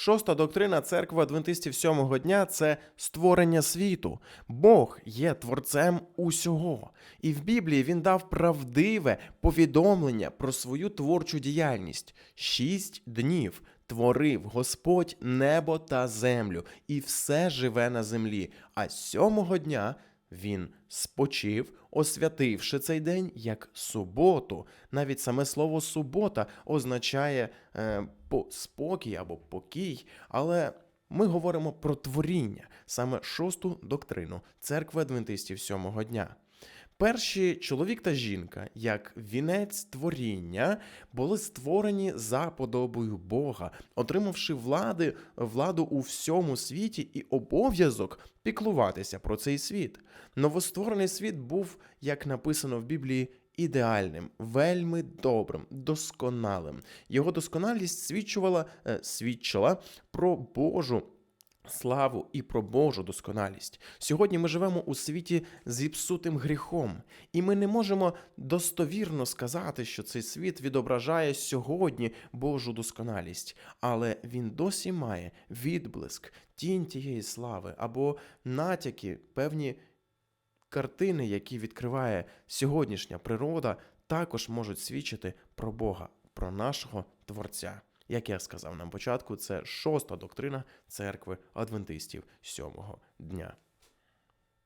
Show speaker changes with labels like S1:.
S1: Шоста доктрина церкви адвентистів сьомого дня це створення світу. Бог є творцем усього. І в Біблії він дав правдиве повідомлення про свою творчу діяльність. Шість днів творив Господь небо та землю, і все живе на землі. А сьомого дня він спочив, освятивши цей день як суботу. Навіть саме слово субота означає е, по- спокій або покій, але ми говоримо про творіння, саме шосту доктрину церкви адвентистів сьомого дня. Перші чоловік та жінка, як вінець творіння, були створені за подобою Бога, отримавши влади, владу у всьому світі і обов'язок піклуватися про цей світ. Новостворений світ був, як написано в Біблії, ідеальним, вельми добрим, досконалим. Його досконалість свідчувала, е, свідчила про Божу славу і про Божу досконалість. Сьогодні ми живемо у світі зіпсутим гріхом, і ми не можемо достовірно сказати, що цей світ відображає сьогодні Божу досконалість, але він досі має відблиск, тінь тієї слави або натяки, певні картини, які відкриває сьогоднішня природа, також можуть свідчити про Бога, про нашого Творця. Як я сказав на початку, це шоста доктрина церкви адвентистів сьомого дня.